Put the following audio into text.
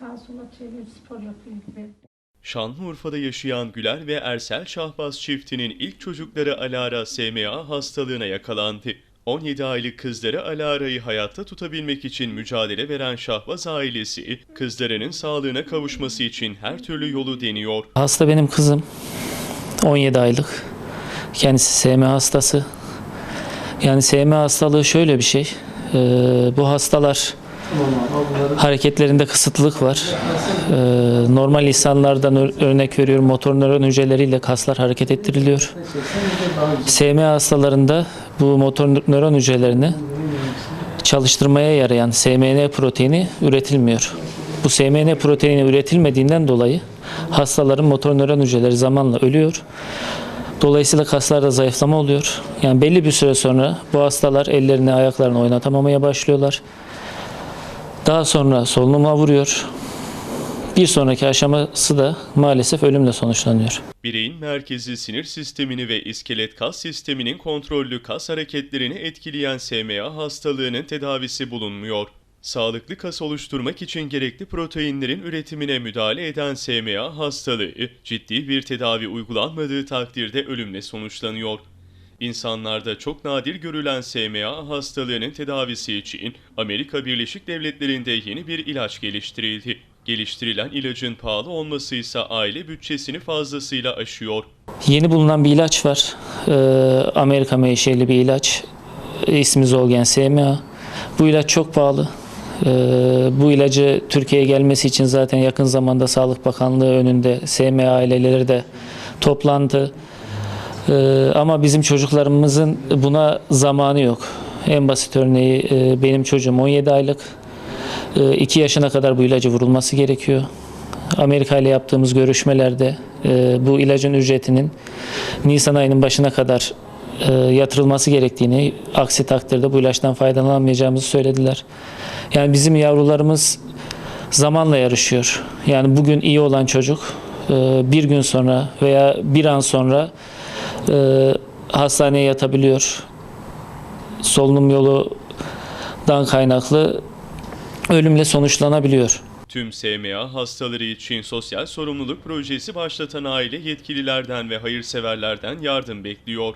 Sağa sola çeviriyor, spor yapıyor gibi. Şanlıurfa'da yaşayan Güler ve Ersel Şahbaz çiftinin ilk çocukları Alara SMA hastalığına yakalandı. 17 aylık kızları Alara'yı hayatta tutabilmek için mücadele veren Şahbaz ailesi, kızlarının sağlığına kavuşması için her türlü yolu deniyor. Hasta benim kızım. 17 aylık. Kendisi SMA hastası. Yani SMA hastalığı şöyle bir şey. Ee, bu hastalar hareketlerinde kısıtlılık var. Ee, normal insanlardan ör- örnek veriyorum motor nöron hücreleriyle kaslar hareket ettiriliyor. SMA hastalarında bu motor nöron hücrelerini çalıştırmaya yarayan SMN proteini üretilmiyor. Bu SMN proteini üretilmediğinden dolayı hastaların motor nöron hücreleri zamanla ölüyor. Dolayısıyla kaslarda zayıflama oluyor. Yani belli bir süre sonra bu hastalar ellerini ayaklarını oynatamamaya başlıyorlar. Daha sonra solunuma vuruyor. Bir sonraki aşaması da maalesef ölümle sonuçlanıyor. Bireyin merkezi sinir sistemini ve iskelet kas sisteminin kontrollü kas hareketlerini etkileyen SMA hastalığının tedavisi bulunmuyor. Sağlıklı kas oluşturmak için gerekli proteinlerin üretimine müdahale eden SMA hastalığı ciddi bir tedavi uygulanmadığı takdirde ölümle sonuçlanıyor. İnsanlarda çok nadir görülen SMA hastalığının tedavisi için Amerika Birleşik Devletleri'nde yeni bir ilaç geliştirildi. Geliştirilen ilacın pahalı olması ise aile bütçesini fazlasıyla aşıyor. Yeni bulunan bir ilaç var. Ee, Amerika menşeli bir ilaç. İsmi Zolgen SMA. Bu ilaç çok pahalı. Ee, bu ilacı Türkiye'ye gelmesi için zaten yakın zamanda Sağlık Bakanlığı önünde SMA aileleri de toplandı. Ee, ama bizim çocuklarımızın buna zamanı yok. En basit örneği e, benim çocuğum 17 aylık. 2 yaşına kadar bu ilacı vurulması gerekiyor. Amerika ile yaptığımız görüşmelerde e, bu ilacın ücretinin Nisan ayının başına kadar e, yatırılması gerektiğini, aksi takdirde bu ilaçtan faydalanamayacağımızı söylediler. Yani bizim yavrularımız zamanla yarışıyor. Yani bugün iyi olan çocuk e, bir gün sonra veya bir an sonra e, hastaneye yatabiliyor. Solunum yolundan kaynaklı ölümle sonuçlanabiliyor. Tüm SMA hastaları için sosyal sorumluluk projesi başlatan aile yetkililerden ve hayırseverlerden yardım bekliyor.